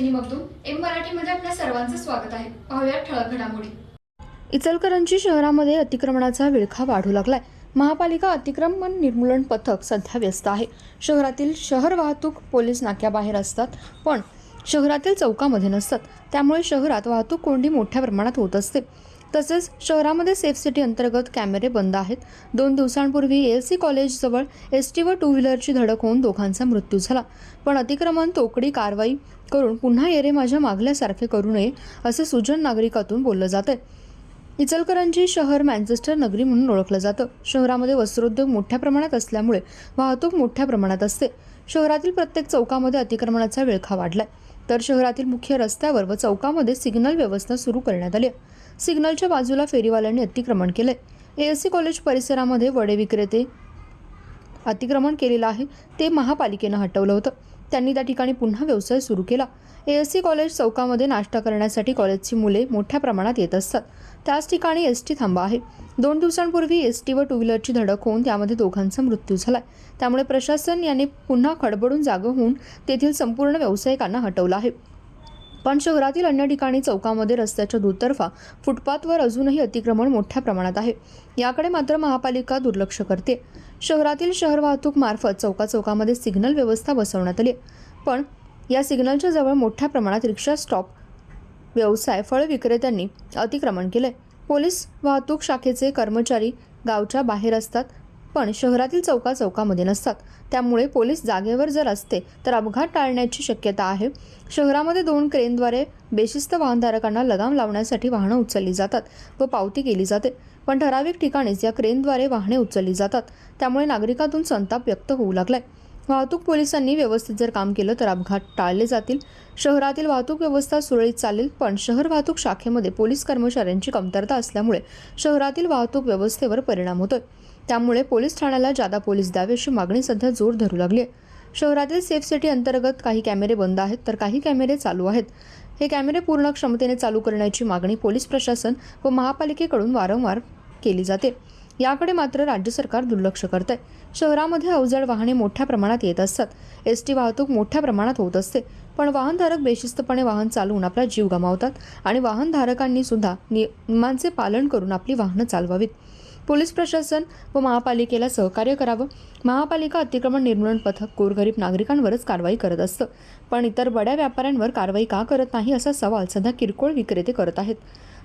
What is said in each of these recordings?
मी Magdum M मराठीमध्ये आपल्या सर्वांचं स्वागत आहे. पाहूया ठळक घडामोडी. इचलकरंजी शहरामध्ये अतिक्रमणाचा विळखा वाढू लागलाय. महापालिका अतिक्रमण निर्मूलन पथक सध्या व्यस्त आहे. शहरातील शहर वाहतूक पोलीस नाक्याबाहेर असतात पण शहरातील चौकामध्ये नसतात. त्यामुळे शहरात वाहतूक कोंडी मोठ्या प्रमाणात होत असते. तसेच शहरामध्ये सेफ सिटी अंतर्गत कॅमेरे बंद आहेत. दोन दिवसांपूर्वी एल सी कॉलेजजवळ एस टी व टू व्हीलरची धडक होऊन दोघांचा मृत्यू झाला. पण अतिक्रमण तोकडी कारवाई करून पुन्हा येरे माझ्या मागल्यासारखे करू नये असे सुजन नागरिकातून बोललं जात इचलकरंजी शहर मँचेस्टर नगरी म्हणून ओळखलं जातं. शहरामध्ये वस्त्रोद्योग मोठ्या प्रमाणात असल्यामुळे वाहतूक मोठ्या प्रमाणात असते. शहरातील प्रत्येक चौकामध्ये अतिक्रमणाचा विळखा वाढलाय. तर शहरातील मुख्य रस्त्यावर व चौकामध्ये सिग्नल व्यवस्था सुरू करण्यात आली आहे. सिग्नलच्या बाजूला फेरीवाल्यांनी अतिक्रमण केलंय. एएससी कॉलेज परिसरामध्ये वडे विक्रेते अतिक्रमण केलेलं आहे. ते महापालिकेनं हटवलं होतं. त्यांनी त्या ठिकाणी पुन्हा व्यवसाय सुरू केला. एएससी कॉलेज चौकामध्ये नाश्ता करण्यासाठी कॉलेजची मुले मोठ्या प्रमाणात येत असतात. त्याच ठिकाणी एस टी थांबा आहे. दोन दिवसांपूर्वी एस टी व टू व्हीलरची धडक होऊन त्यामध्ये दोघांचा मृत्यू झालाय. त्यामुळे प्रशासन याने पुन्हा खडबडून जागं होऊन तेथील संपूर्ण व्यावसायिकांना हटवलं आहे. पण शहरातील अन्य ठिकाणी चौकामध्ये रस्त्याच्या दुतर्फा फुटपाथवर अजूनही अतिक्रमण मोठ्या प्रमाणात आहे. याकडे मात्र महापालिका दुर्लक्ष करते. शहरातील शहर वाहतूक मार्फत चौका चौकामध्ये सिग्नल व्यवस्था बसवण्यात आली पण या सिग्नलच्या जवळ मोठ्या प्रमाणात रिक्षा स्टॉप व्यवसाय फळ विक्रेत्यांनी अतिक्रमण केले पोलीस वाहतूक शाखेचे कर्मचारी गावच्या बाहेर असतात. पण शहरातील चौका चौकामध्ये नसतात. त्यामुळे पोलीस जागेवर जर असते तर अपघात टाळण्याची शक्यता आहे. शहरामध्ये दोन क्रेनद्वारे बेशिस्त वाहनधारकांना लगाम लावण्यासाठी वाहनं उचलली जातात व पावती केली जाते. पण ठराविक ठिकाणीच या क्रेनद्वारे वाहने उचलली जातात. त्यामुळे नागरिकातून संताप व्यक्त होऊ लागलाय. वाहतूक पोलिसांनी व्यवस्थित जर काम केलं तर अपघात टाळले जातील. शहरातील वाहतूक व्यवस्था सुरळीत चालेल पण शहर वाहतूक शाखेमध्ये पोलीस कर्मचाऱ्यांची कमतरता असल्यामुळे शहरातील वाहतूक व्यवस्थेवर परिणाम होतोय. त्यामुळे पोलीस ठाण्याला जादा पोलीस द्यावे अशी मागणी सध्या जोर धरू लागली आहे शहरातील सेफ सिटी अंतर्गत काही कॅमेरे बंद आहेत तर काही कॅमेरे चालू आहेत. हे कॅमेरे पूर्ण क्षमतेने चालू करण्याची मागणी पोलीस प्रशासन व महापालिकेकडून वारंवार केली जाते. याकडे मात्र राज्य सरकार दुर्लक्ष करत आहे शहरामध्ये अवजड वाहने मोठ्या प्रमाणात येत असतात. एस टी वाहतूक मोठ्या प्रमाणात होत असते. पण वाहनधारक बेशिस्तपणे वाहन चालवून आपला जीव गमावतात आणि वाहनधारकांनी सुद्धा नियमांचे पालन करून आपली वाहनं चालवावीत. पोलीस प्रशासन व महापालिकेला सहकार्य करावं. महापालिका अतिक्रमण निर्मूलन पथक गोरगरीब नागरिकांवरच कारवाई करत असतं. पण इतर बड्या व्यापाऱ्यांवर कारवाई का करत नाही असा सवाल सध्या किरकोळ विक्रेते करत आहेत.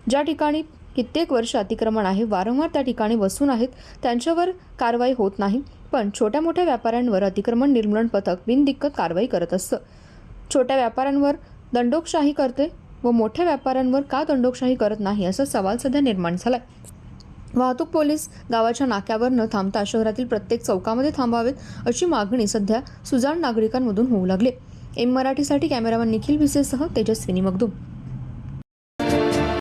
ज्या ठिकाणी कित्येक वर्ष अतिक्रमण आहे वारंवार त्या ठिकाणी बसून आहेत त्यांच्यावर कारवाई होत नाही. पण छोट्या मोठ्या व्यापाऱ्यांवर अतिक्रमण निर्मूलन पथक बिनदिक्कत कारवाई करत असतं. छोट्या व्यापाऱ्यांवर दंडोकशाही करते व मोठ्या व्यापाऱ्यांवर का दंडोकशाही करत नाही असा सवाल सध्या निर्माण झालाय. वाहतूक पोलीस गावाच्या नाक्यावर न थांबता शहरातील प्रत्येक चौकामध्ये थांबावेत अशी मागणी सध्या सुजाण नागरिकांमधून होऊ लागली. एम मराठीसाठी कॅमेरामन निखिल भिसेसह तेजस्विनी मगदूम.